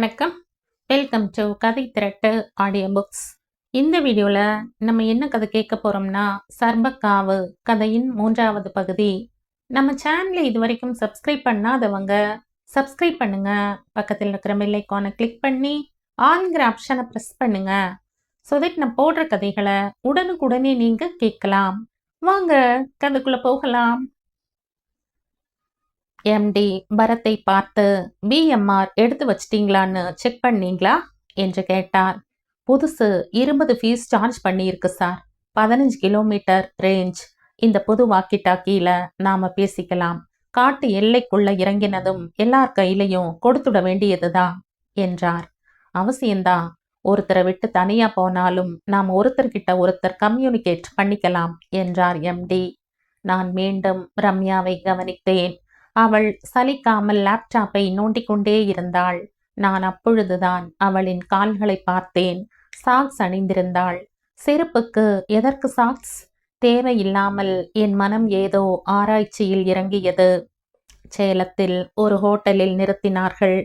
வணக்கம். Welcome to கதை திரட்டு audio books இந்த வீடியோவில் நம்ம என்ன கதை கேட்க போகிறோம்னா சர்பக்காவு கதையின் மூன்றாவது பகுதி. நம்ம சேனலை இது வரைக்கும் சப்ஸ்கிரைப் பண்ணாதவங்க சப்ஸ்கிரைப் பண்ணுங்க. பக்கத்தில் இருக்கிற பெல் கிளிக் பண்ணி ஆன்கிற ஆப்ஷனை ப்ரெஸ் பண்ணுங்க. ஸோ தட் நான் போடுற கதைகளை உடனுக்குடனே நீங்கள் கேட்கலாம். வாங்க கதைக்குள்ளே போகலாம். எம்டி பரத்தை பார்த்து பிஎம்ஆர் எடுத்து வச்சிட்டீங்களான்னு செக் பண்ணீங்களா? என்று கேட்டார். புதுசு இருபது ஃபீஸ் சார்ஜ் பண்ணியிருக்கு சார் பதினஞ்சு கிலோமீட்டர் ரேஞ்ச் இந்த புது வாக்கி டாக்கியில் நாம பேசிக்கலாம். காட்டு எல்லைக்குள்ள இறங்கினதும் எல்லார் கையிலையும் கொடுத்துட வேண்டியதுதான் என்றார். அவசியம்தான். ஒருத்தரை விட்டு தனியா போனாலும் நாம் ஒருத்தர்கிட்ட ஒருத்தர் கம்யூனிகேட் பண்ணிக்கலாம் என்றார் எம்டி நான் மீண்டும் ரம்யாவை கவனித்தேன். அவள் சலிக்காமல் லேப்டாப்பை நோண்டிக்கொண்டே இருந்தாள். நான் அப்பொழுதுதான் அவளின் கால்களை பார்த்தேன். சாக்ஸ் அணிந்திருந்தாள். செருப்புக்கு எதற்கு சாக்ஸ் தேவையில்லாமல் என் மனம் ஏதோ ஆராய்ச்சியில் இறங்கியது. சேலத்தில் ஒரு ஹோட்டலில் நிறுத்தினார்கள்.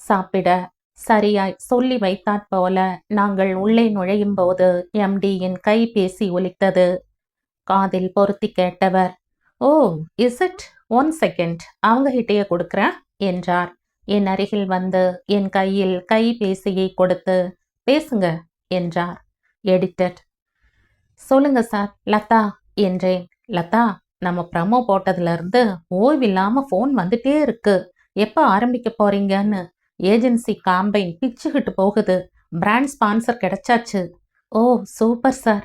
சாப்பிட சரியாய் சொல்லி வைத்தாற் போல நாங்கள் உள்ளே நுழையும் போது எம்டியின் கைபேசி ஒலித்தது. காதில் பொருத்தி கேட்டவர் oh is it one second அவங்க கிட்டேயே கொடுக்குறேன் என்றார். என் அருகில் வந்து என் கையில் கைபேசியை கொடுத்து பேசுங்க என்றார். எடிட்டட் சொல்லுங்க சார் லதா என்றேன். லதா நம்ம ப்ரமோ போட்டதுல இருந்து ஓய்வில்லாம ஃபோன் வந்துட்டே இருக்கு. எப்போ ஆரம்பிக்க போறீங்கன்னு? ஏஜென்சி காம்பைன் பிச்சுக்கிட்டு போகுது. பிராண்ட் ஸ்பான்சர் கிடைச்சாச்சு. Oh super sir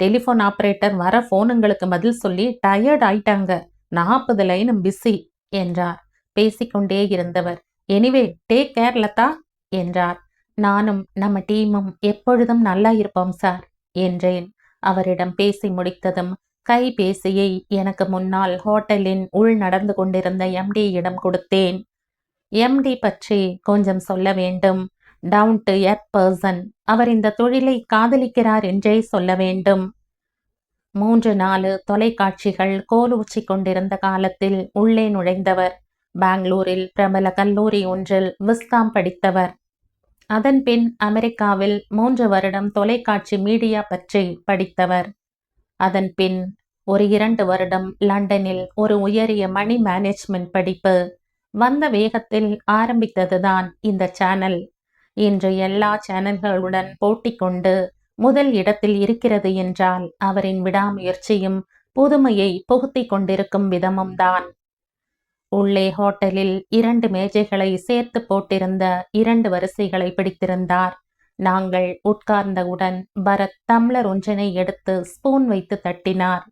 telephone operator வர ஃபோனுங்களுக்கு பதில் சொல்லி டயர்ட் ஆயிட்டாங்க. நாற்பது லைனும் பிஸி என்றார். பேசிக்கொண்டே இருந்தவர் எனிவே டேக் கேர் லதா என்றார். நானும் நம்ம டீமும் எப்பொழுதும் நல்லா இருப்போம் சார் என்றேன். அவரிடம் பேசி முடித்ததும் கைபேசியை எனக்கு முன்னால் ஹோட்டலின் உள் நடந்து கொண்டிருந்த எம்டியிடம் கொடுத்தேன். எம்டி பற்றி கொஞ்சம் சொல்ல வேண்டும். டவுன் டு எர்த் பர்சன் அவர் இந்த தொழிலை காதலிக்கிறார் என்றே சொல்ல வேண்டும். மூன்று நாலு தொலைக்காட்சிகள் கோலூச்சி கொண்டிருந்த காலத்தில் உள்ளே நுழைந்தவர். பெங்களூரில் பிரபல கல்லூரி ஒன்றில் விஸ்காம் படித்தவர். அதன் பின் அமெரிக்காவில் மூன்று வருடம் தொலைக்காட்சி மீடியா பற்றி படித்தவர். அதன் பின் ஒரு இரண்டு வருடம் லண்டனில் ஒரு உயரிய மணி மேனேஜ்மெண்ட் படிப்பு. வந்த வேகத்தில் ஆரம்பித்ததுதான் இந்த சேனல். இன்று எல்லா சேனல்களுடன் போட்டி கொண்டு முதல் இடத்தில் இருக்கிறது என்றால் அவரின் விடாமுயற்சியும் புதுமையை புகுத்திக் கொண்டிருக்கும் விதமும் தான் உள்ளே ஹோட்டலில் இரண்டு மேஜைகளை சேர்த்து போட்டிருந்த இரண்டு வரிசைகளை பிடித்திருந்தார். நாங்கள் உட்கார்ந்தவுடன் பரத் தம்ளர் ஒன்றினை எடுத்து ஸ்பூன் வைத்து தட்டினார்.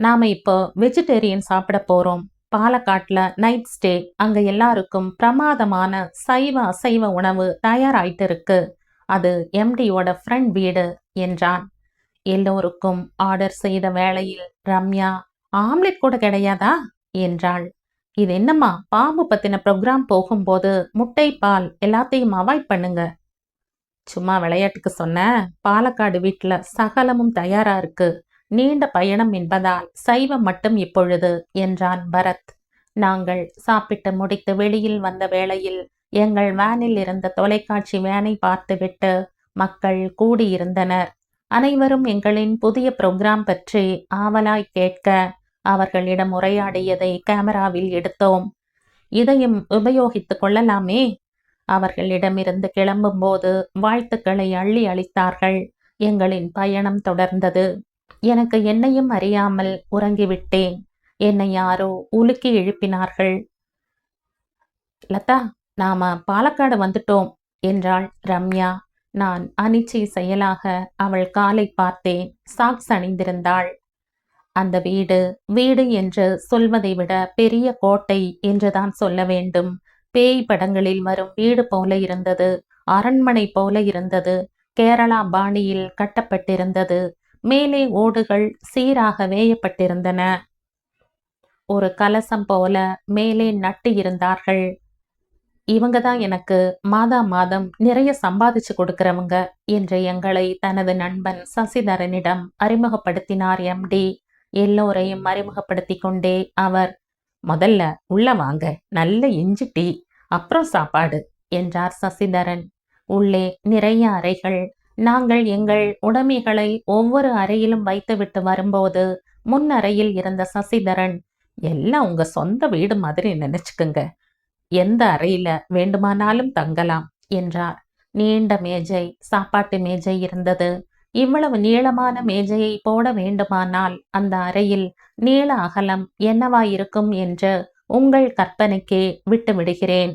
நாம இப்போ வெஜிடேரியன் சாப்பிட போறோம். பாலக்காட்டில் நைட் ஸ்டே. அங்க எல்லாருக்கும் பிரமாதமான சைவ அசைவ உணவு தயாராயிட்டு இருக்கு அது எம்டியோட ஃப்ரெண்ட் வீடு என்றான். எல்லோருக்கும் ஆர்டர் செய்த வேளையில் ரம்யா ஆம்லெட் கூட கிடையாதா? என்றாள். இது என்னம்மா? பாம்பு பத்தின ப்ரோக்ராம் போகும்போது முட்டை பால் எல்லாத்தையும் அவாய்ட் பண்ணுங்க. சும்மா விளையாட்டுக்கு சொன்ன பாலக்காடு வீட்டில் சகலமும் தயாரா இருக்கு. நீண்ட பயணம் என்பதால் சைவம் மட்டும் இப்பொழுது என்றான் பரத். நாங்கள் சாப்பிட்டு முடித்து வெளியில் வந்த வேளையில் எங்கள் வேனில் இருந்த தொலைக்காட்சி வேனை பார்த்துவிட்டு மக்கள் கூடியிருந்தனர். அனைவரும் எங்களின் புதிய புரோகிராம் பற்றி ஆவலாய் கேட்க அவர்களிடம் உரையாடியதை கேமராவில் எடுத்தோம். இதையும் உபயோகித்துக் கொள்ளலாமே? அவர்களிடமிருந்து கிளம்பும்போது வாழ்த்துக்களை அள்ளி அளித்தார்கள். எங்களின் பயணம் தொடர்ந்தது. எனக்கு என்னையும் அறியாமல் உறங்கிவிட்டேன். என்னை யாரோ உலுக்கி எழுப்பினார்கள். லதா நாம பாலக்காடு வந்துட்டோம் என்றாள் ரம்யா. நான் அனிச்சை செயலாக அவள் காலை பார்த்தேன் சாக்ஸ் அணிந்திருந்தாள். அந்த வீடு வீடு என்று சொல்வதை விட பெரிய கோட்டை என்றுதான் சொல்ல வேண்டும். பேய் படங்களில் வரும் வீடு போல இருந்தது அரண்மனை போல இருந்தது கேரளா பாணியில் கட்டப்பட்டிருந்தது மேலே ஓடுகள் சீராக வேயப்பட்டிருந்தன. ஒரு கலசம் போல மேலே நட்டு இருந்தார்கள். இவங்க தான் எனக்கு மாதா மாதம் நிறைய சம்பாதிச்சு கொடுக்கிறவங்க என்று எங்களை தனது நண்பன் சசிதரனிடம் அறிமுகப்படுத்தினார் எம்டி எல்லோரையும் அறிமுகப்படுத்தி கொண்டே அவர் முதல்ல உள்ள வாங்க நல்ல இஞ்சி டீ அப்புறம் சாப்பாடு என்றார் சசிதரன். உள்ளே நிறைய அறைகள் நாங்கள் எங்கள் உடைமைகளை ஒவ்வொரு அறையிலும் வைத்துவிட்டு வரும்போது முன் அறையில் இருந்த சசிதரன் எல்லாம் உங்க சொந்த வீடு மாதிரி நினைச்சுக்குங்க. எந்த அறையில வேண்டுமானாலும் தங்கலாம் என்றார். நீண்ட மேஜை சாப்பாட்டு மேஜை இருந்தது. இவ்வளவு நீளமான மேஜையை போட வேண்டுமானால் அந்த அறையில் நீள அகலம் என்னவாயிருக்கும் என்று உங்கள் கற்பனைக்கே விட்டு விடுகிறேன்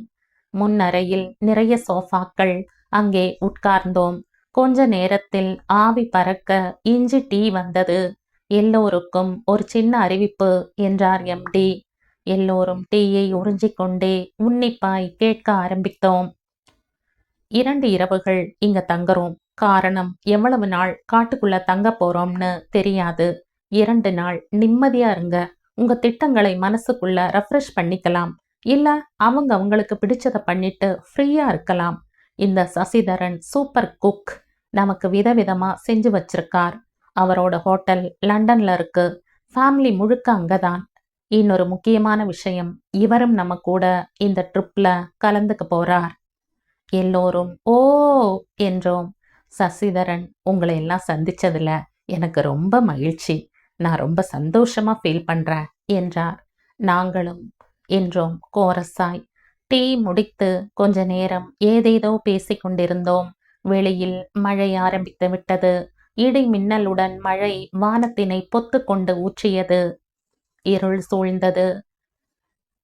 முன் அறையில் நிறைய சோஃபாக்கள் அங்கே உட்கார்ந்தோம். கொஞ்ச நேரத்தில் ஆவி பறக்க இஞ்சி டீ வந்தது. எல்லோருக்கும் ஒரு சின்ன அறிவிப்பு என்றார் எம்டி எல்லோரும் டீயை உறிஞ்சிக்கொண்டே உன்னிப்பாய் கேட்க ஆரம்பித்தோம். இரண்டு இரவுகள் இங்க தங்குறோம். காரணம் எவ்வளவு நாள் காட்டுக்குள்ள தங்க போறோம்னு தெரியாது. இரண்டு நாள் நிம்மதியா இருங்க. உங்க திட்டங்களை மனசுக்குள்ள ரெஃப்ரெஷ் பண்ணிக்கலாம். இல்ல அவங்க அவங்களுக்கு பிடிச்சத பண்ணிட்டு ஃப்ரீயா இருக்கலாம். இந்த சசிதரன் சூப்பர் குக் நமக்கு விதவிதமா செஞ்சு வச்சிருக்கார். அவரோட ஹோட்டல் லண்டன்ல இருக்கு. ஃபேமிலி முழுக்க அங்கதான். இன்னொரு முக்கியமான விஷயம் இவரும் நம்ம கூட இந்த ட்ரிப்ல கலந்துக்க போறார். எல்லோரும் ஓ என்றோம். சசிதரன் உங்களை எல்லாம் சந்திச்சதுல எனக்கு ரொம்ப மகிழ்ச்சி. நான் ரொம்ப சந்தோஷமா ஃபீல் பண்றேன் என்றார். நாங்களும் என்றோம் கோரசாய். டீ முடித்து கொஞ்ச நேரம் ஏதேதோ பேசிக் கொண்டிருந்தோம். வெளியில் மழை ஆரம்பித்து விட்டது. இடி மின்னலுடன் மழை வானத்தினை பொத்து கொண்டு ஊற்றியது. இருள் சூழ்ந்தது.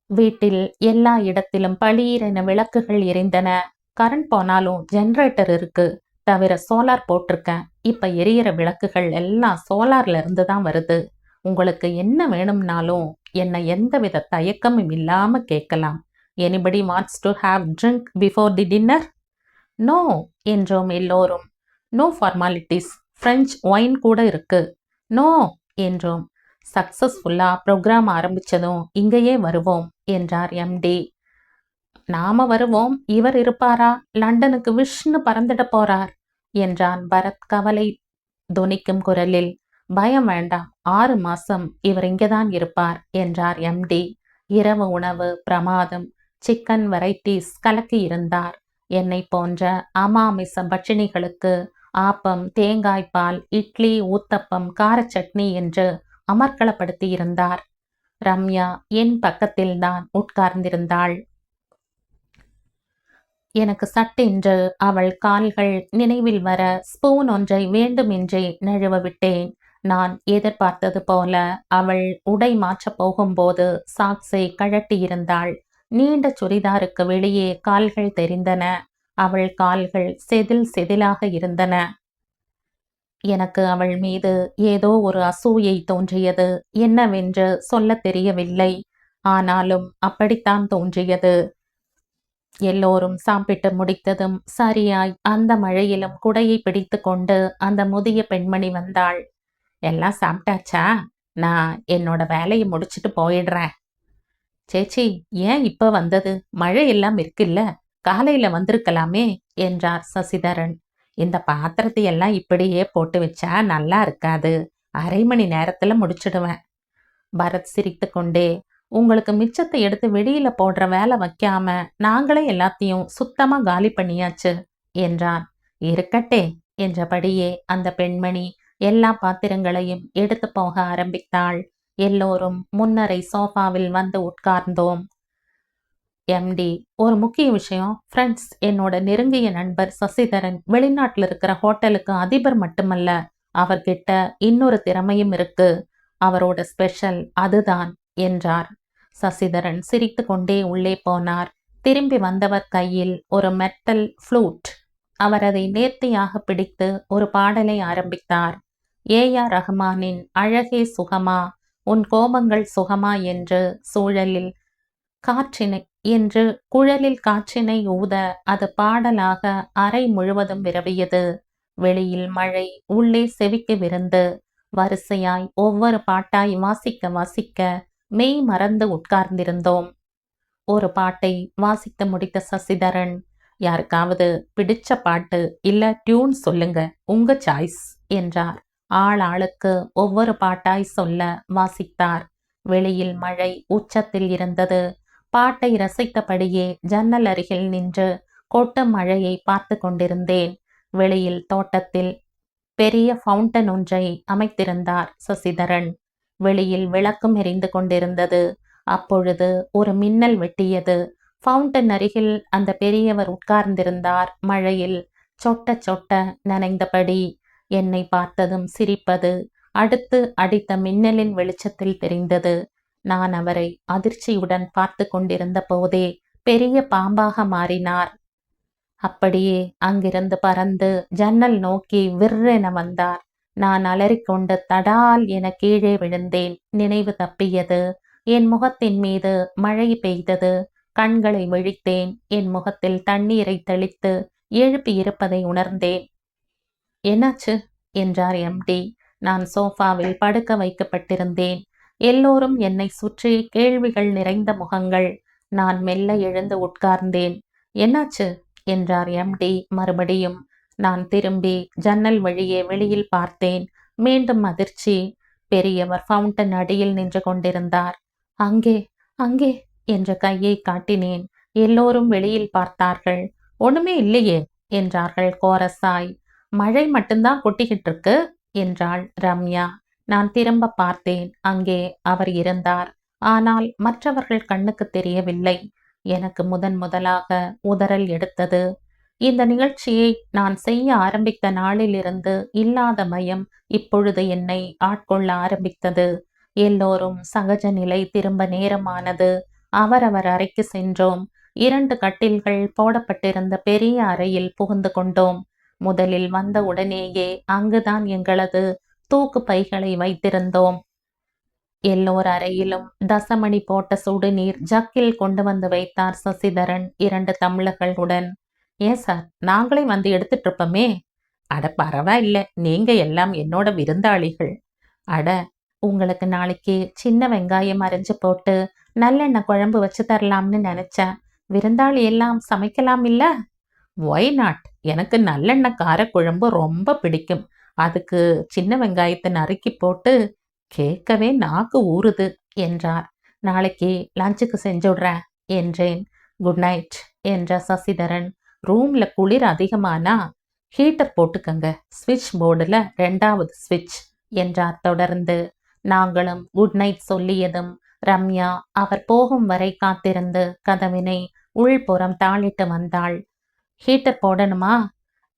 வீட்டில் எல்லா இடத்திலும் பளீரென விளக்குகள் எரிந்தன. கரண்ட் போனாலும் ஜெனரேட்டர் இருக்கு. தவிர சோலார் போட்டிருக்கேன். இப்ப எரியிற விளக்குகள் எல்லாம் சோலார்ல இருந்து தான் வருது. உங்களுக்கு என்ன வேணும்னாலும் என்னை எந்தவித தயக்கமும் இல்லாம கேட்கலாம். Anybody what's to have drink before the dinner no என்றோம் எல்லோரும். நோ ஃபார்மாலிட்டிஸ் ஃப்ரெஞ்ச் ஒயின் கூட இருக்கு. நோ என்றோம். சக்சஸ்ஃபுல்லா ப்ரோக்ராம் ஆரம்பிச்சதும் இங்கேயே வருவோம் என்றார் எம்டி நாம வருவோம் இவர் இருப்பாரா? லண்டனுக்கு விஷ்ணு பறந்துட போறார் என்றான் பரத் கவலை துணிக்கும் குரலில். பயம் வேண்டாம் ஆறு மாசம் இவர் இங்கேதான் இருப்பார் என்றார் எம்டி இரவு உணவு பிரமாதம் சிக்கன் வெரைட்டிஸ் கலக்கி இருந்தார். என்னை போன்ற அமாமிச பட்சிணிகளுக்கு ஆப்பம் தேங்காய்பால் இட்லி ஊத்தப்பம் கார சட்னி என்று அமர்க்களப்படுத்தியிருந்தார். ரம்யா என் பக்கத்தில்தான் உட்கார்ந்திருந்தாள். எனக்கு சட்டென்று அவள் கால்கள் நினைவில் வர ஸ்பூன் ஒன்றை வேண்டுமென்றே நழுவ விட்டேன் நான் எதிர்பார்த்தது போல அவள் உடை மாற்றப் போகும்போது சாக்ஸை கழட்டியிருந்தாள். நீண்ட சுடிதாருக்கு வெளியே கால்கள் தெரிந்தன. அவள் கால்கள் செதில் செதிலாக இருந்தன. எனக்கு அவள் மீது ஏதோ ஒரு அசூயை தோன்றியது. என்னவென்று சொல்ல தெரியவில்லை. ஆனாலும் அப்படித்தான் தோன்றியது. எல்லோரும் சாப்பிட்டு முடித்ததும் சரியாய் அந்த மழையிலும் குடையை பிடித்து கொண்டு அந்த முதிய பெண்மணி வந்தாள். எல்லாம் சாப்பிட்டாச்சா? நான் என்னோட வேலையை முடிச்சிட்டு போயிடுறேன். சேச்சி ஏன் இப்ப வந்தது? மழை எல்லாம் இருக்குல்ல. காலையில வந்திருக்கலாமே என்றார் சசிதரன். இந்த பாத்திரத்தை எல்லாம் இப்படியே போட்டு வச்சா நல்லா இருக்காது. அரை மணி நேரத்துல முடிச்சிடுவேன். பரத் சிரித்து கொண்டே உங்களுக்கு மிச்சத்தை எடுத்து வெளியில போடுற வேலை வைக்காம நாங்களே எல்லாத்தையும் சுத்தமா காலி பண்ணியாச்சு என்றான். இருக்கட்டே என்றபடியே அந்த பெண்மணி எல்லா பாத்திரங்களையும் எடுத்து போக ஆரம்பித்தாள். எல்லோரும் முன்னரை சோஃபாவில் வந்து உட்கார்ந்தோம். எம்டி ஒரு முக்கிய விஷயம் ஃப்ரெண்ட்ஸ் என்னோட நெருங்கிய நண்பர் சசிதரன் வெளிநாட்டில் இருக்கிற ஹோட்டலுக்கு அதிபர் மட்டுமல்ல அவர்கிட்ட இன்னொரு திறமையும் இருக்கு. அவரோட ஸ்பெஷல் அதுதான் என்றார். சசிதரன் சிரித்து கொண்டே உள்ளே போனார். திரும்பி வந்தவர் கையில் ஒரு மெட்டல் ஃப்ளூட் அவர் அதை நேர்த்தியாக பிடித்து ஒரு பாடலை ஆரம்பித்தார். ஏ ஆர் ரஹ்மானின் அழகே சுகமா உன் கோபங்கள் சுகமா என்று சூழலில் காற்றினை என்று குழலில் காற்றினை ஊத அது பாடலாக அறை முழுவதும் விரவியது. வெளியில் மழை உள்ளே செவிக்கு விருந்து. வரிசையாய் ஒவ்வொரு பாட்டாய் வாசிக்க வாசிக்க மெய் மறந்து உட்கார்ந்திருந்தோம். ஒரு பாட்டை வாசித்து முடித்த சசிதரன் யாருக்காவது பிடிச்ச பாட்டு இல்ல டியூன் சொல்லுங்க உங்க சாய்ஸ் என்றார். ஆள் ஆளுக்கு ஒவ்வொரு பாட்டாய் சொல்ல வாசித்தார். வெளியில் மழை உச்சத்தில் இருந்தது. பாட்டை ரசித்தபடியே ஜன்னல் அருகில் நின்று கொட்டும் மழையை பார்த்து கொண்டிருந்தேன். வெளியில் தோட்டத்தில் பெரிய ஃபவுண்டன் ஒன்றை அமைத்திருந்தார் சசிதரன். வெளியில் விளக்கும் எரிந்து கொண்டிருந்தது. அப்பொழுது ஒரு மின்னல் வெட்டியது. ஃபவுண்டன் அருகில் அந்த பெரியவர் உட்கார்ந்திருந்தார். மழையில் சொட்ட சொட்ட நனைந்தபடி என்னை பார்த்ததும் சிரிப்பது அடுத்து அடித்த மின்னலின் வெளிச்சத்தில் தெரிந்தது. நான் அவரை அதிர்ச்சியுடன் பார்த்து கொண்டிருந்த போதே பெரிய பாம்பாக மாறினார். அப்படியே அங்கிருந்து பறந்து ஜன்னல் நோக்கி விற்றென வந்தார். நான் அலறிக்கொண்டு தடால் என கீழே விழுந்தேன். நினைவு தப்பியது. என் முகத்தின் மீது மழை பெய்தது. கண்களை விழித்தேன். என் முகத்தில் தண்ணீரை தெளித்து எழுப்பி இருப்பதை உணர்ந்தேன். என்னாச்சு? என்றார் எம்டி நான் சோஃபாவில் படுக்க வைக்கப்பட்டிருந்தேன். எல்லோரும் என்னை சுற்றி கேள்விகள் நிறைந்த முகங்கள். நான் மெல்ல எழுந்து உட்கார்ந்தேன். என்னாச்சு? என்றார் எம்டி மறுபடியும். நான் திரும்பி ஜன்னல் வழியே வெளியில் பார்த்தேன். மீண்டும் அதிர்ச்சி. பெரியவர் ஃபவுண்டன் அடியில் நின்று கொண்டிருந்தார். அங்கே அங்கே என்ற கையை காட்டினேன். எல்லோரும் வெளியில் பார்த்தார்கள். ஒண்ணுமே இல்லையே என்றார்கள் கோரசாய். மழை மட்டும்தான் கொட்டிக்கிட்டு இருக்கு என்றாள் ரம்யா. நான் திரும்ப பார்த்தேன் அங்கே அவர் இருந்தார். ஆனால் மற்றவர்கள் கண்ணுக்கு தெரியவில்லை. எனக்கு முதன் முதலாக உதறல் எடுத்தது. இந்த நிகழ்ச்சியை நான் செய்ய ஆரம்பித்த நாளிலிருந்து இல்லாத மயம் இப்பொழுது என்னை ஆட்கொள்ள ஆரம்பித்தது. எல்லோரும் சகஜ நிலை திரும்ப நேரமானது. அவரவர் அறைக்கு சென்றோம். இரண்டு கட்டில்கள் போடப்பட்டிருந்த பெரிய அறையில் புகுந்து கொண்டோம். முதலில் வந்த உடனேயே அங்குதான் எங்களது தூக்கு பைகளை வைத்திருந்தோம். எல்லோர் அறையிலும் தசமணி போட்ட சுடுநீர் ஜக்கில் கொண்டு வந்து வைத்தார் சசிதரன் இரண்டு தமிழர்களுடன். ஏன் சார் நாங்களே வந்து எடுத்துட்டு இருப்போமே? அட பரவாயில்ல. நீங்க எல்லாம் என்னோட விருந்தாளிகள். அட உங்களுக்கு நாளைக்கு சின்ன வெங்காயம் அரைஞ்சு போட்டு நல்லெண்ணெய் குழம்பு வச்சு தரலாம்னு நினைச்சேன். விருந்தாளி எல்லாம் சமைக்கலாம் இல்ல? ஒய் நாட் எனக்கு நல்லெண்ணெய் காரக்குழம்பு ரொம்ப பிடிக்கும். அதுக்கு சின்ன வெங்காயத்தை நறுக்கி போட்டு கேட்கவே நாக்கு ஊறுது என்றார். நாளைக்கு லஞ்சுக்கு செஞ்சுடுறேன் என்றேன். குட் நைட் என்ற சசிதரன். ரூம்ல குளிர் அதிகமானா ஹீட்டர் போட்டுக்கங்க. ஸ்விட்ச் போர்டில் ரெண்டாவது ஸ்விட்ச் என்றார் தொடர்ந்து. நாங்களும் குட் நைட் சொல்லியதும் ரம்யா அவர் போகும் வரை காத்திருந்து கதவினை உள்புறம் தாளிட்டு வந்தாள். ஹீட்டர் போடணுமா?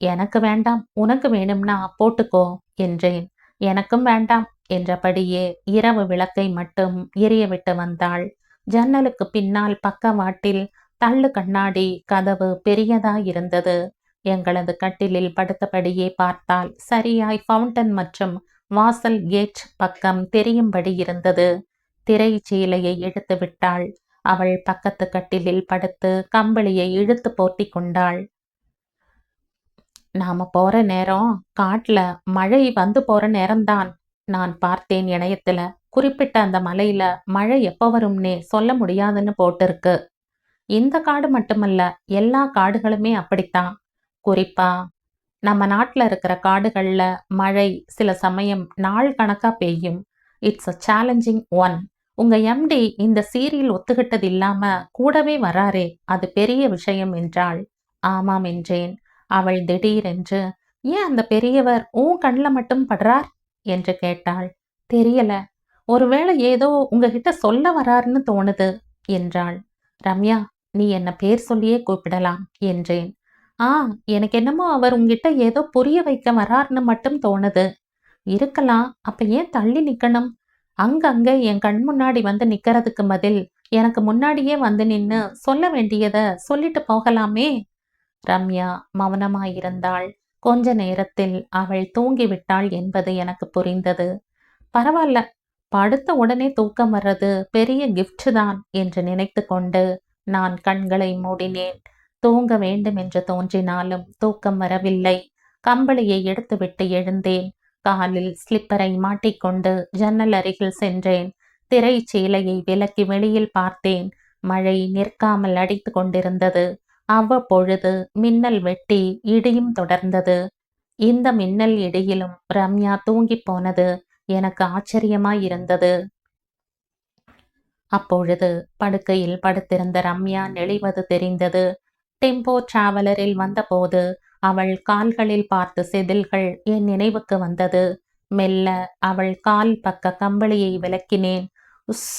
எனக்கு வேண்டாம் உனக்கு வேணும்னா போட்டுக்கோ என்றேன். எனக்கும் வேண்டாம் என்றபடியே இரவு விளக்கை மட்டும் எரிய விட்டு வந்தாள். ஜன்னலுக்கு பின்னால் பக்கவாட்டில் தள்ளு கண்ணாடி கதவு பெரியதாயிருந்தது. எங்களது கட்டிலில் படுத்தபடியே பார்த்தால் சரியாய் ஃபவுண்டன் மற்றும் வாசல் கேட் பக்கம் தெரியும்படி இருந்தது. திரை சீலையை இழுத்து விட்டாள் அவள் பக்கத்து கட்டிலில் படுத்து கம்பளியை இழுத்து போர்த்தி கொண்டாள். நாம போற நேரம் காட்டுல மழை வந்து போற நேரம்தான் நான் பார்த்தேன் இணையத்துல. குறிப்பிட்ட அந்த மலையில மழை எப்ப வரும்னே சொல்ல முடியாதுன்னு போட்டிருக்கு. இந்த காடு மட்டுமல்ல எல்லா காடுகளுமே அப்படித்தான். குறிப்பா நம்ம நாட்டில் இருக்கிற காடுகளில் மழை சில சமயம் நாள் கணக்காக பெய்யும். இட்ஸ் அ சேலஞ்சிங் ஒன் உங்க எம்டி இந்த சீரியல் ஒத்துக்கிட்டது இல்லாம கூடவே வராரே அது பெரிய விஷயம் என்றாள். ஆமாம் என்றேன். அவள் திடீரென்று ஏன் அந்த பெரியவர் உன் கண்ணில் மட்டும் படுறார்? என்று கேட்டாள். தெரியல. ஒருவேளை ஏதோ உங்ககிட்ட சொல்ல வராருன்னு தோணுது என்றாள். ரம்யா நீ என்ன பேர் சொல்லியே கூப்பிடலாம் என்றேன். ஆ எனக்கு என்னமோ அவர் உங்ககிட்ட ஏதோ புரிய வைக்க வராருன்னு மட்டும் தோணுது. இருக்கலாம். அப்ப ஏன் தள்ளி நிக்கணும்? அங்கங்க என் கண் முன்னாடி வந்து நிக்கிறதுக்கு பதில் எனக்கு முன்னாடியே வந்து நின்னு சொல்ல வேண்டியத சொல்லிட்டு போகலாமே? ரம்யா மௌனமாயிருந்தாள். கொஞ்ச நேரத்தில் அவள் தூங்கிவிட்டாள் என்பது எனக்கு புரிந்தது. பரவாயில்ல படுத்த உடனே தூக்கம் வர்றது பெரிய கிஃப்ட் தான் என்று நினைத்து கொண்டு நான் கண்களை மூடினேன். தூங்க வேண்டும் என்று தோன்றினாலும் தூக்கம் வரவில்லை. கம்பளியை எடுத்துவிட்டு எழுந்தேன். காலில் ஸ்லிப்பரை மாட்டிக்கொண்டு ஜன்னல் அருகில் சென்றேன். திரை சீலையை விலக்கி வெளியில் பார்த்தேன். மழை நிற்காமல் அடித்து கொண்டிருந்தது. அவ்வப்பொழுது மின்னல் வெட்டி இடியும் தொடர்ந்தது. இந்த மின்னல் இடியிலும் ரம்யா தூங்கி போனது. எனக்கு ஆச்சரியமாயிருந்தது அப்பொழுது படுக்கையில் படுத்திருந்த ரம்யா நெளிவது தெரிந்தது. டெம்போ டிராவலரில் வந்தபோது அவள் கால்களில் பார்த்த செதில்கள் என் நினைவுக்கு வந்தது. மெல்ல அவள் கால் பக்க கம்பளியை விலக்கினேன் உஸ்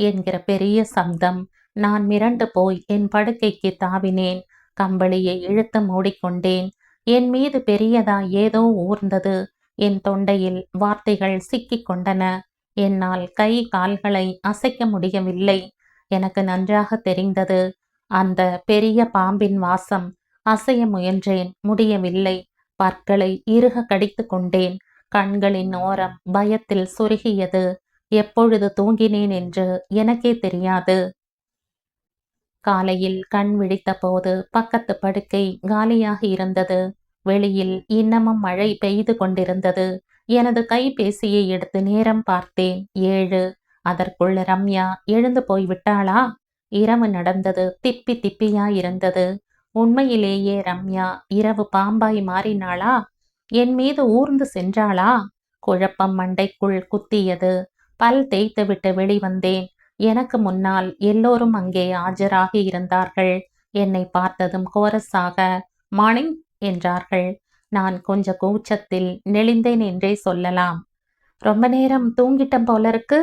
என்கிற பெரிய சப்தம் நான் மிரண்டு போய் என் படுக்கைக்கு தாவினேன். கம்பளியை இழுத்து மூடிக்கொண்டேன். என் மீது பெரியதா ஏதோ ஊர்ந்தது. என் தொண்டையில் வார்த்தைகள் சிக்கிக் கொண்டன என்னால் கை கால்களை அசைக்க முடியவில்லை. எனக்கு நன்றாக தெரிந்தது. அந்த பெரிய பாம்பின் வாசம். அசைய முயன்றேன். முடியவில்லை. பற்களை இறுக கடித்து கொண்டேன். கண்களின் ஓரம் பயத்தில் சுருகியது. எப்பொழுது தூங்கினேன் என்று எனக்கே தெரியாது. காலையில் கண் விழித்தபோது பக்கத்து படுக்கை காலியாக இருந்தது. வெளியில் இன்னமும் மழை பெய்து கொண்டிருந்தது. எனது கைபேசியை எடுத்து நேரம் பார்த்தேன். ஏழு. அதற்குள் ரம்யா எழுந்து போய்விட்டாளா இரவு நடந்தது. திப்பி திப்பியா இருந்தது உண்மையிலேயே ரம்யா இரவு பாம்பாய் மாறினாளா? என் மீது ஊர்ந்து சென்றாளா? குழப்பம் மண்டைக்குள் குத்தியது. பல் தேய்த்துவிட்டு வெளிவந்தேன். எனக்கு முன்னால் எல்லோரும் அங்கே ஆஜராகி இருந்தார்கள். என்னை பார்த்ததும் கோரஸாக மார்னிங் என்றார்கள். நான் கொஞ்ச கூச்சத்தில் நெளிந்தேன் என்றே சொல்லலாம். ரொம்ப நேரம் தூங்கிட்டம் போல இருக்கு.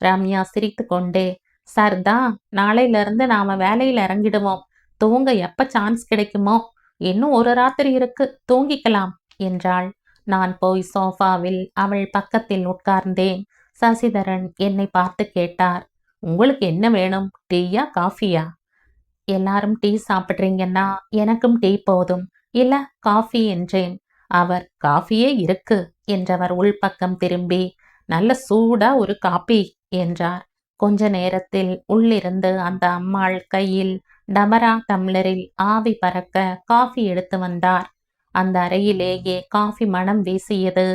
ரம்யா சிரித்து கொண்டே சர்தா நாளையில இருந்து நாம வேலையில இறங்கிடுவோம். தூங்க எப்ப சான்ஸ் கிடைக்குமோ? இன்னும் ஒரு ராத்திரி இருக்கு. தூங்கிக்கலாம் என்றாள். நான் போய் சோஃபாவில் அவள் பக்கத்தில் உட்கார்ந்தேன். சசிதரன் என்னை பார்த்து கேட்டார். உங்களுக்கு என்ன வேணும்? டீயா காஃபியா? எல்லாரும் டீ சாப்பிட்றீங்கன்னா எனக்கும் டீ போதும். இல்ல காஃபி என்றேன். அவர் காஃபியே இருக்கு என்றவர் உள்பக்கம் திரும்பி நல்ல சூடா ஒரு காப்பி என்றார். கொஞ்ச நேரத்தில் உள்ளிருந்து அந்த அம்மாள் கையில் டமரா டம்ளரில் ஆவி பறக்க காஃபி எடுத்து வந்தார். அந்த அறையிலேயே காஃபி மனம் வீசியது.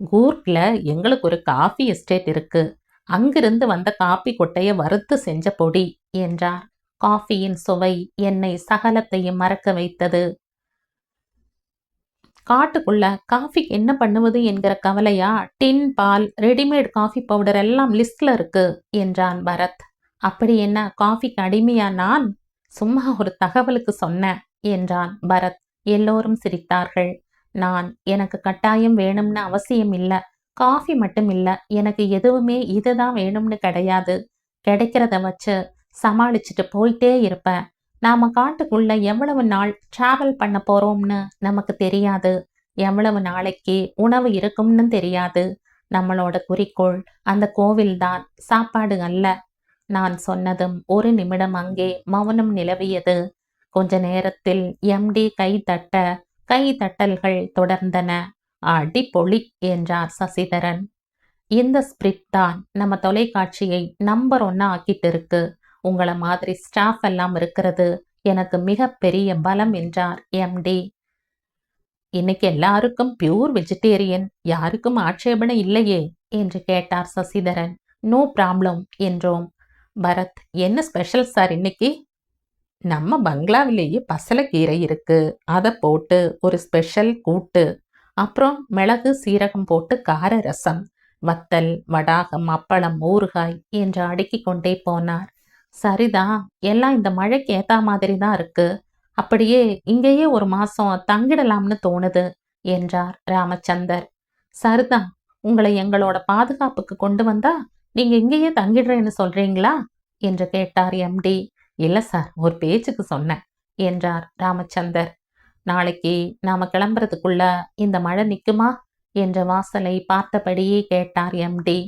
கூர்க்ல எங்களுக்கு ஒரு காஃபி எஸ்டேட் இருக்கு. அங்கிருந்து வந்த காப்பி கொட்டையை வறுத்து செஞ்ச பொடி என்றார். காஃபியின் சுவை என்னை சகலத்தையும் மறக்க வைத்தது. காட்டுக்குள்ள காஃபிக்கு என்ன பண்ணுவது என்கிற கவலையா? டின் பால் ரெடிமேட் காஃபி பவுடர் எல்லாம் லிஸ்ட்ல இருக்கு என்றான் பரத். அப்படி என்ன காஃபிக்கு அடிமையா நான்? சும்மா ஒரு தகவலுக்கு சொன்ன என்றான் பரத். எல்லோரும் சிரித்தார்கள். நான் எனக்கு கட்டாயம் வேணும்னு அவசியம் இல்ல. காஃபி மட்டும் இல்ல எனக்கு எதுவுமே இதுதான் வேணும்னு கிடையாது. கிடைக்கிறத வச்சு சமாளிச்சுட்டு போயிட்டே இருப்பேன். நாம காட்டுக்குள்ள எவ்வளவு நாள் டிராவல் பண்ண போறோம்னு நமக்கு தெரியாது. எவ்வளவு நாளைக்கு உணவு இருக்கும்னு தெரியாது. நம்மளோட குறிக்கோள் அந்த கோவில்தான் சாப்பாடு அல்ல. நான் சொன்னதும் ஒரு நிமிடம் அங்கே மௌனம் நிலவியது. கொஞ்ச நேரத்தில் எம்டி கை தட்ட கை தட்டல்கள் தொடர்ந்தன. அடிப்பொழி என்றார் சசிதரன். இந்த ஸ்பிரிட் தான் நம்ம தொலைக்காட்சியை நம்பர் ஒன்னா ஆக்கிட்டு இருக்கு உங்களை மாதிரி ஸ்டாஃப் எல்லாம் இருக்கிறது எனக்கு மிகப்பெரிய பலம் என்றார் எம்டி இன்னைக்கு எல்லாருக்கும் பியூர் வெஜிடேரியன் யாருக்கும் ஆட்சேபனை இல்லையே என்று கேட்டார் சசிதரன். நோ ப்ராப்ளம் என்றோம். பரத் என்ன ஸ்பெஷல் சார் இன்னைக்கு? நம்ம பங்களாவிலேயே பசலக்கீரை இருக்கு. அதை போட்டு ஒரு ஸ்பெஷல் கூட்டு. அப்புறம் மிளகு சீரகம் போட்டு கார ரசம் வத்தல் வடாகம் அப்பளம் ஊறுகாய் என்று அடுக்கி கொண்டே போனார். சரிதான் எல்லாம் இந்த மழைக்கு ஏத்தா மாதிரி தான் இருக்கு. அப்படியே இங்கேயே ஒரு மாசம் தங்கிடலாம்னு தோணுது என்றார் ராமச்சந்தர். சரிதா உங்களை எங்களோட பாதுகாப்புக்கு கொண்டு வந்தா நீங்க இங்கேயே தங்கிடுறேன்னு சொல்றீங்களா? என்று கேட்டார் எம்டி இல்ல சார் ஒரு பேச்சுக்கு சொன்னேன் என்றார் ராமச்சந்தர். நாளைக்கு நாம கிளம்புறதுக்குள்ள இந்த மழை நிக்குமா? என்ற வாசலை பார்த்தபடியே கேட்டார் எம்டி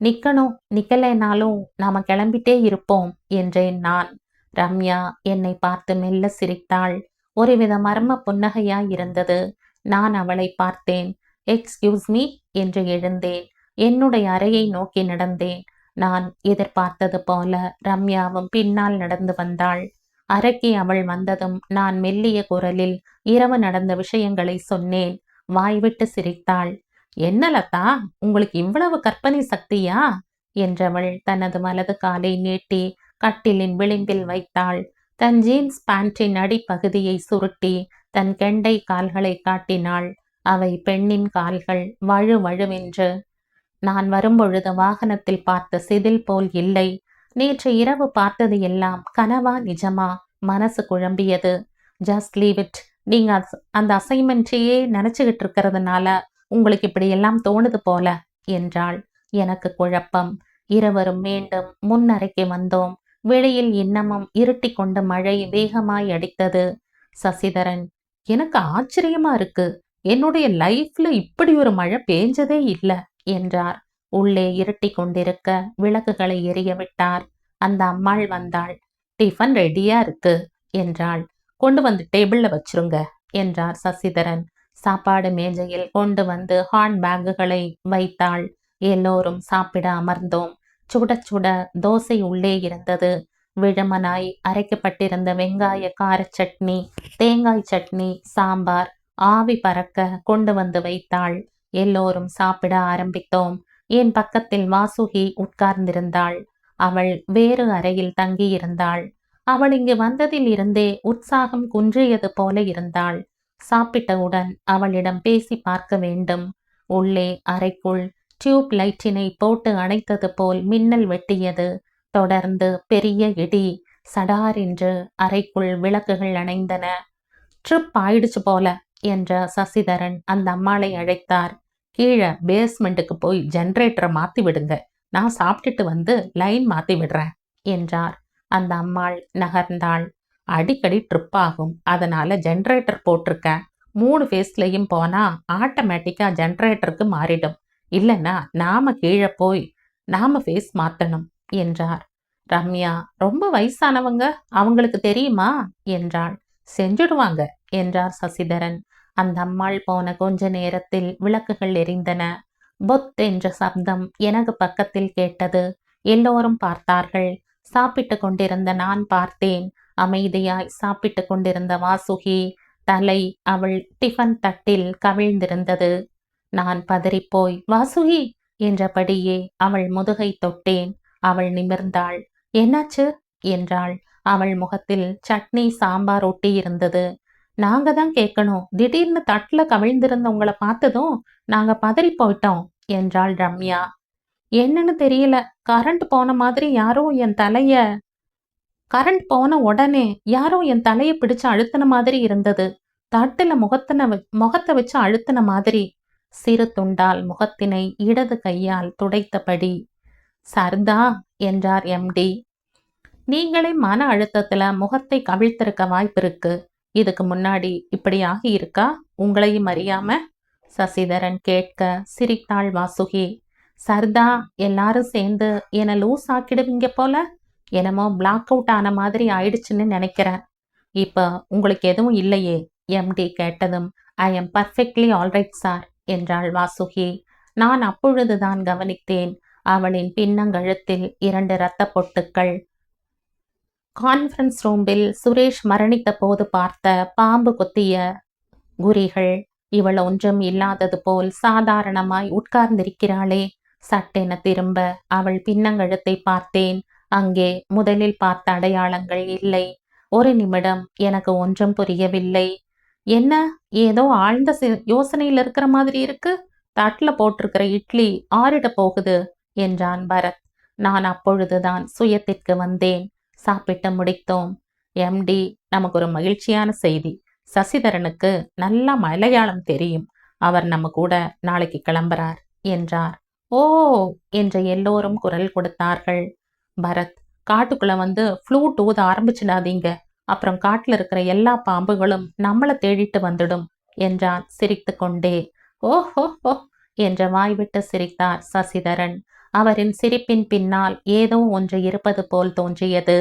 நிக்கணும் நிக்கலைனாலும் நாம கிளம்பிட்டே இருப்போம் என்றேன் நான். ரம்யா என்னை பார்த்து மெல்ல சிரித்தாள். ஒருவித மர்ம புன்னகையாய் இருந்தது. நான் அவளை பார்த்தேன். எக்ஸ்கியூஸ் மீ என்று எழுந்தேன். என்னுடைய அறையை நோக்கி நடந்தேன். நான் எதிர்பார்த்தது போல ரம்யாவும் பின்னால் நடந்து வந்தாள். அறைக்கு அவள் வந்ததும் நான் மெல்லிய குரலில் இரவு நடந்த விஷயங்களை சொன்னேன். வாய்விட்டு சிரித்தாள். என்ன லதா? உங்களுக்கு இவ்வளவு கற்பனை சக்தியா? என்றவள் தனது வலது காலை நீட்டி கட்டிலின் விளிம்பில் வைத்தாள். தன் ஜீன்ஸ் பேண்டின் அடிப்பகுதியை சுருட்டி தன் கெண்டை கால்களை காட்டினாள். அவை பெண்ணின் கால்கள் வழு வழுவென்று. நான் வரும்பொழுது வாகனத்தில் பார்த்த சிதில் போல் இல்லை. நேற்று இரவு பார்த்தது எல்லாம் கனவா நிஜமா மனசு குழம்பியது. ஜஸ்ட் லீவ் இட் நீங்க அந்த அசைன்மெண்ட்டையே நினைச்சுக்கிட்டு இருக்கிறதுனால உங்களுக்கு இப்படி எல்லாம் தோணுது போல என்றாள். எனக்கு குழப்பம். இருவரும் மீண்டும் முன்னறைக்கு வந்தோம். வெளியில் இன்னமும் இருட்டி கொண்டு மழை வேகமாய் அடித்தது. சசிதரன் எனக்கு ஆச்சரியமா இருக்கு. என்னுடைய லைஃப்ல இப்படி ஒரு மழை பேஞ்சதே இல்ல என்றார். உள்ளே இருட்டி கொண்டிருக்க விளக்குகளை எரிய விட்டார் அந்த அம்மாள் வந்தாள். டிஃபன் ரெடியா இருக்கு என்றாள். கொண்டு வந்து டேபிள்ல வச்சிருங்க என்றார் சசிதரன். சாப்பாடு மேஜையில் கொண்டு வந்து ஹாண்ட் பேக்குகளை வைத்தாள். எல்லோரும் சாப்பிட அமர்ந்தோம். சுட சுட தோசை உள்ளே இருந்தது. விழமனாய் அரைக்கப்பட்டிருந்த வெங்காய கார சட்னி தேங்காய் சட்னி சாம்பார் ஆவி பறக்க கொண்டு வந்து வைத்தாள். எல்லோரும் சாப்பிட ஆரம்பித்தோம். என் பக்கத்தில் வாசுகி உட்கார்ந்திருந்தாள். அவள் வேறு அறையில் தங்கியிருந்தாள். அவள் இங்கு வந்ததில் இருந்தே உற்சாகம் குன்றியது போல இருந்தாள். சாப்பிட்டவுடன் அவளிடம் பேசி பார்க்க வேண்டும். உள்ளே அறைக்குள் டியூப் லைட்டினை போட்டு அணைத்தது போல் மின்னல் வெட்டியது. தொடர்ந்து பெரிய இடி சடார் என்று அறைக்குள் விளக்குகள் அணைந்தன. ட்ரிப் ஆயிடுச்சு போல என்ற சசிதரன் அந்த அம்மாளை அழைத்தார். கீழே பேஸ்மெண்ட்டுக்கு போய் ஜென்ரேட்டரை மாத்தி விடுங்க நான் சாப்பிட்டுட்டு வந்து லைன் மாத்தி விடுறேன் என்றார். அந்த அம்மாள் நகர்ந்தாள். அடிக்கடி ட்ரிப் ஆகும். அதனால ஜென்ரேட்டர் போட்டிருக்கேன். மூணு ஃபேஸ்லையும் போனா ஆட்டோமேட்டிக்கா ஜென்ரேட்டருக்கு மாறிடும். இல்லைன்னா நாம கீழே போய் நாம ஃபேஸ் மாற்றணும் என்றார். ரம்யா ரொம்ப வயசானவங்க? அவங்களுக்கு தெரியுமா? என்றாள். செஞ்சுடுவாங்க என்றார் சசிதரன். அந்த அம்மாள் போன கொஞ்ச நேரத்தில் விளக்குகள் எரிந்தன. பொத் என்ற சப்தம் எனக்கு பக்கத்தில் கேட்டது. எல்லோரும் பார்த்தார்கள். சாப்பிட்டு கொண்டிருந்த நான் பார்த்தேன். அமைதியாய் சாப்பிட்டு கொண்டிருந்த வாசுகி தலை அவள் டிஃபன் தட்டில் கவிழ்ந்திருந்தது. நான் பதறிப்போய் வாசுகி என்றபடியே அவள் முதுகை தொட்டேன். அவள் நிமிர்ந்தாள். என்னாச்சு? என்றாள். அவள் முகத்தில் சட்னி சாம்பார் ஒட்டி இருந்தது நாங்க தான் கேட்கணும். திடீர்னு தட்டுல கவிழ்ந்திருந்த உங்களை பார்த்ததும் நாங்க பதறி போயிட்டோம் என்றாள் ரம்யா. என்னன்னு தெரியல. கரண்ட் போன மாதிரி யாரோ என் தலைய கரண்ட் போன உடனே யாரோ என் தலையை பிடிச்சு அழுத்தின மாதிரி இருந்தது. தட்டுல முகத்தின வ- முகத்தை வச்சு அழுத்தின மாதிரி. சிறு துண்டால் முகத்தினை இடது கையால் துடைத்தபடி. சர்தா என்றார் எம்டி நீங்களே மன அழுத்தத்துல முகத்தை கவிழ்த்திருக்க வாய்ப்பு இருக்கு. இதுக்கு முன்னாடி இப்படி ஆகியிருக்கா உங்களையும் அறியாம சசிதரன் கேட்க சிரித்தாள் வாசுகி. சர்தா எல்லாரும் சேர்ந்து என்னை லூஸ் ஆக்கிடுவீங்க போல? என்னமோ பிளாக் அவுட் ஆன மாதிரி ஆயிடுச்சுன்னு நினைக்கிறேன். இப்போ உங்களுக்கு எதுவும் இல்லையே? எம்டி கேட்டதும் I am perfectly alright sir என்றாள் வாசுகி. நான் அப்பொழுதுதான் கவனித்தேன். அவளின் பின்னங்கழுத்தில் இரண்டு இரத்த பொட்டுக்கள் கான்ஃபரன்ஸ் ரூமில் சுரேஷ் மரணித்த போது பார்த்த பாம்பு கொத்திய குறிகள் இவள் ஒன்றும் இல்லாதது போல் சாதாரணமாய் உட்கார்ந்திருக்கிறாளே. சட்டென திரும்ப அவள் பின்னங்கழுத்தை பார்த்தேன். அங்கே முதலில் பார்த்த அடையாளங்கள் இல்லை. ஒரு நிமிடம் எனக்கு ஒன்றும் புரியவில்லை. என்ன? ஏதோ ஆழ்ந்த யோசனையில் இருக்கிற மாதிரி இருக்கு? தட்டில் போட்டிருக்கிற இட்லி ஆறிட போகுது என்றான் பரத். நான் அப்பொழுதுதான் சுயத்திற்கு வந்தேன். சாப்பிட்டு முடித்தோம். எம்டி நமக்கு ஒரு மகிழ்ச்சியான செய்தி. சசிதரனுக்கு நல்லா மலையாளம் தெரியும். அவர் நம்ம கூட நாளைக்கு கிளம்புறார் என்றார். ஓ என்று எல்லோரும் குரல் கொடுத்தார்கள். பரத் காட்டுக்குள்ள வந்து ஃப்ளூட் ஊத ஆரம்பிச்சிடாதீங்க. அப்புறம் காட்டுல இருக்கிற எல்லா பாம்புகளும் நம்மளை தேடிட்டு வந்துடும் என்றான் சிரித்து கொண்டே ஓஹோ ஹோ என்ற வாய்விட்டு சிரித்தார் சசிதரன். அவரின் சிரிப்பின் பின்னால் ஏதோ ஒன்று இருப்பது போல் தோன்றியது.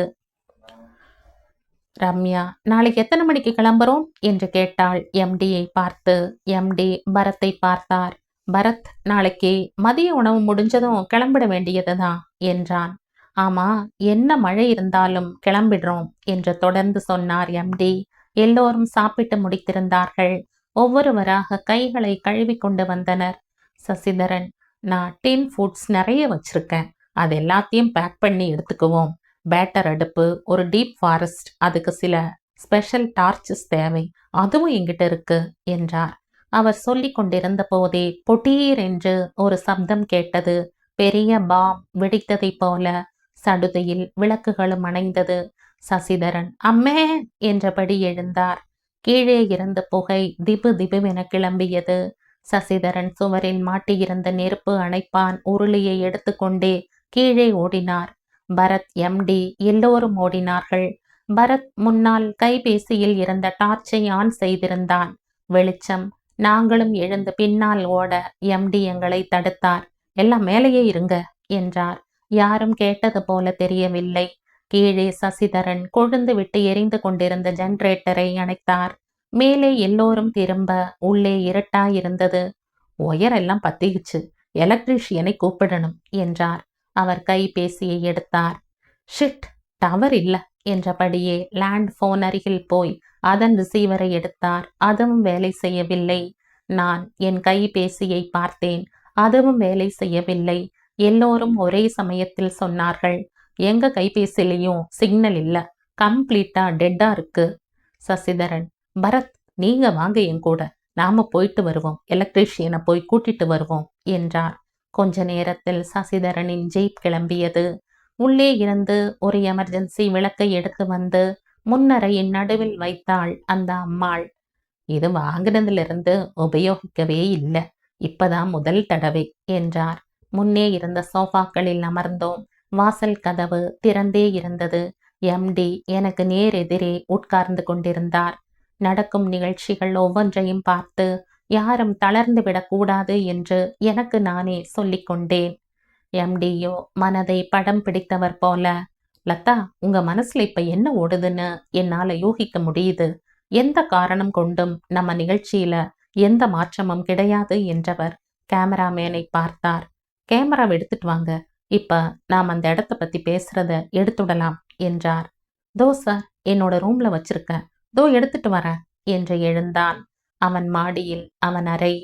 ரம்யா நாளைக்கு எத்தனை மணிக்கு கிளம்புறோம்? என்று கேட்டாள் எம்டியை பார்த்து. எம்டி பரத்தை பார்த்தார். பரத் நாளைக்கு மதிய உணவு முடிஞ்சதும் கிளம்பிட வேண்டியதுதான் என்றான். ஆமா என்ன மழை இருந்தாலும் கிளம்பிடுறோம் என்று தொடர்ந்து சொன்னார் எம்டி எல்லோரும் சாப்பிட்டு முடித்திருந்தார்கள். ஒவ்வொருவராக கைகளை கழுவி கொண்டு வந்தனர். சசிதரன் நான் டின் ஃபுட்ஸ் நிறைய வச்சிருக்கேன். அது எல்லாத்தையும் பேக் பண்ணி எடுத்துக்குவோம். பேட்டர் அடுப்பு ஒரு டீப் ஃபாரஸ்ட் அதுக்கு சில ஸ்பெஷல் டார்ச்சஸ் தேவை. அதுவும் என்கிட்ட இருக்கு என்றார். அவர் சொல்லி கொண்டிருந்த போதே பொட்டீர் என்று ஒரு சப்தம் கேட்டது. பெரிய பாம் வெடித்ததைப் போல சடுதியில் விளக்குகளும் அணைந்தது. சசிதரன் அம்மே! என்றபடி எழுந்தார். கீழே இருந்த புகை திபு திபுவென கிளம்பியது. சசிதரன் சுவரில் மாட்டியிருந்த நெருப்பு அணைப்பான் உருளியை எடுத்துக்கொண்டே கீழே ஓடினார். பரத் எம்டி எல்லோரும் ஓடினார்கள். பரத் முன்னால் கைபேசியில் இருந்த டார்ச்சை ஆன் செய்திருந்தான். வெளிச்சம். நாங்களும் எழுந்து பின்னால் ஓட எம்டி எங்களை தடுத்தார். எல்லாம் மேலேயே இருங்க என்றார். யாரும் கேட்டது போல தெரியவில்லை. கீழே சசிதரன் கொழுந்து விட்டு எரிந்து கொண்டிருந்த ஜெனரேட்டரை அணைத்தார். மேலே எல்லோரும் திரும்ப உள்ளே இருட்டாயிருந்தது. ஒயரெல்லாம் பத்திக்குச்சு. எலக்ட்ரீஷியனை கூப்பிடணும் என்றார். அவர் கைபேசியை எடுத்தார். ஷிட் டவர் இல்ல என்றபடியே லேண்ட் போன் அருகில் போய் அதன் ரிசீவரை எடுத்தார். அதுவும் வேலை செய்யவில்லை. நான் என் கைபேசியை பார்த்தேன். அதுவும் வேலை செய்யவில்லை. எல்லோரும் ஒரே சமயத்தில் சொன்னார்கள். எங்க கைபேசிலையும் சிக்னல் இல்ல. கம்ப்ளீட்டா டெட்டா இருக்கு. சசிதரன் பரத் நீங்க வாங்க என் கூட. நாம போயிட்டு வருவோம். எலக்ட்ரீஷியனை போய் கூட்டிட்டு வருவோம் என்றார். கொஞ்ச நேரத்தில் சசிதரனின் ஜெயிப் கிளம்பியது. உள்ளே இருந்து ஒரு எமர்ஜென்சி விளக்கை எடுத்து வந்து முன்னரையின் நடுவில் வைத்தாள் அந்த அம்மாள். இது வாங்கினதிலிருந்து உபயோகிக்கவே இல்லை. இப்பதான் முதல் தடவை என்றார். முன்னே இருந்த சோஃபாக்களில் அமர்ந்தோம். வாசல் கதவு திறந்தே இருந்தது. எம்டி எனக்கு நேர் எதிரே உட்கார்ந்து கொண்டிருந்தார். நடக்கும் நிகழ்ச்சிகள் ஒவ்வொன்றையும் பார்த்து யாரும் தளர்ந்து விடக்கூடாது என்று எனக்கு நானே சொல்லிக்கொண்டேன் எம்டியோ மனதை படம் பிடித்தவர் போல லதா உங்க மனசுல இப்ப என்ன ஓடுதுன்னு என்னால யூகிக்க முடியுது. எந்த காரணம் கொண்டும் நம்ம நிகழ்ச்சியில எந்த மாற்றமும் கிடையாது என்றவர் கேமராமேனை பார்த்தார். கேமரா எடுத்துட்டு வாங்க. இப்ப நாம் அந்த இடத்த பத்தி பேசுறத எடுத்துடலாம் என்றார். தோ சார் என்னோட ரூம்ல வச்சிருக்கேன். தோ எடுத்துட்டு வரேன் என்று எழுந்தான். அவன் மாடியில் அவன் அறை.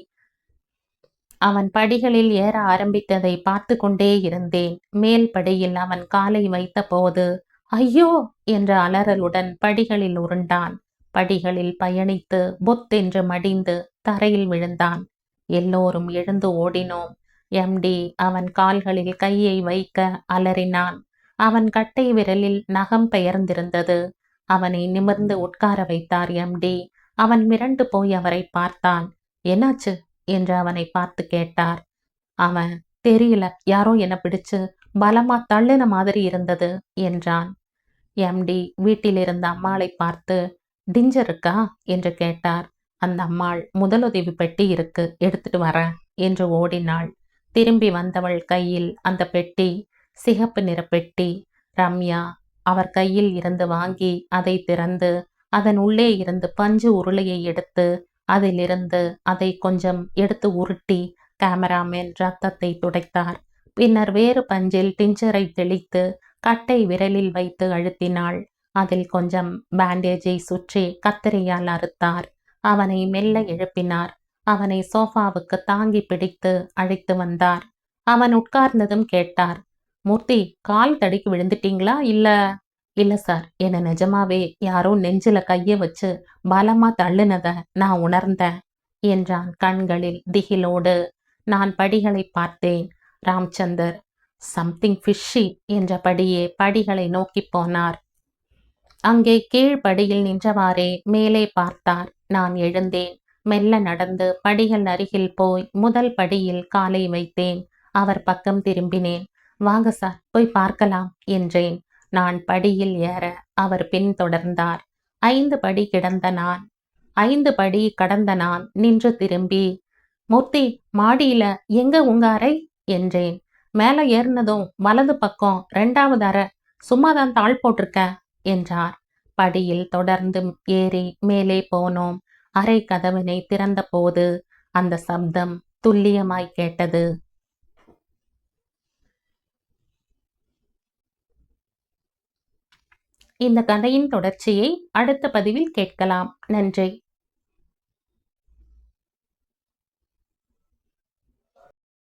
அவன் படிகளில் ஏற ஆரம்பித்ததை பார்த்து கொண்டே இருந்தேன். மேல் படியில் அவன் காலை வைத்த போது ஐயோ! என்ற அலறலுடன் படிகளில் உருண்டான். படிகளில் பயணித்து பொத்தென்று மடிந்து தரையில் விழுந்தான். எல்லோரும் எழுந்து ஓடினோம். எம்டி அவன் கால்களில் கையை வைக்க அலறினான். அவன் கட்டை விரலில் நகம் பெயர்ந்திருந்தது. அவனை நிமிர்ந்து உட்கார வைத்தார் எம்டி அவன் மிரண்டு போய் அவரை பார்த்தான். என்னாச்சு? என்று அவனை பார்த்து கேட்டார். அவன் தெரியல. யாரோ என்ன பிடிச்சு பலமா தள்ளின மாதிரி இருந்தது என்றான். எம்டி வீட்டில் இருந்த அம்மாளை பார்த்து டிஞ்சர் இருக்கா என்று கேட்டார். அந்த அம்மாள் முதலுதவி பெட்டி இருக்கு. எடுத்துட்டு வரேன் என்று ஓடினாள். திரும்பி வந்தவள் கையில் அந்த பெட்டி சிகப்பு நிற பெட்டி ரம்யா அவர் கையில் இருந்து வாங்கி அதை திறந்து அதன் உள்ளே இருந்து பஞ்சு உருளையை எடுத்து அதிலிருந்து அதை கொஞ்சம் எடுத்து உருட்டி கேமராமேன் ரத்தத்தை துடைத்தார். பின்னர் வேறு பஞ்சில் டிஞ்சரை தெளித்து கட்டை விரலில் வைத்து அழுத்தினாள். அதில் கொஞ்சம் பேண்டேஜை சுற்றி கத்தரியால் அறுத்தார். அவனை மெல்ல எழுப்பினார். அவனை சோஃபாவுக்கு தாங்கி பிடித்து அழைத்து வந்தார். அவன் உட்கார்ந்ததும் கேட்டார். மூர்த்தி கால் தடிக்கு விழுந்துட்டீங்களா? இல்ல இல்ல சார். என்னை நிஜமாவே யாரோ நெஞ்சில் கைய வச்சு பலமா தள்ளுனத நான் உணர்ந்தேன் என்றான் கண்களில் திகிலோடு. நான் படிகளை பார்த்தேன். ராம்சந்தர் சம்திங் ஃபிஷ்ஷி என்றபடியே படிகளை நோக்கி போனார். அங்கே கீழ்படியில் நின்றவாறே மேலே பார்த்தார். நான் எழுந்தேன். மெல்ல நடந்து படிகள் அருகில் போய் முதல் படியில் காலை வைத்தேன். அவர் பக்கம் திரும்பினேன். வாங்க சார் போய் பார்க்கலாம் என்றேன். நான் படியில் ஏற அவர் பின் தொடர்ந்தார். ஐந்து படி கிடந்த நான் ஐந்து படி கடந்த நான் நின்று திரும்பி மூர்த்தி மாடியில எங்க உங்க அறை? என்றேன். மேல ஏறினதும் வலது பக்கம் ரெண்டாவது அறை சும்மாதான் தாழ் போட்டிருக்க என்றார். படியில் தொடர்ந்து ஏறி மேலே போனோம். அறை கதவினை திறந்த போது அந்த சப்தம் துல்லியமாய் கேட்டது. இந்த கதையின் தொடர்ச்சியை அடுத்த பதிவில் கேட்கலாம். நன்றி.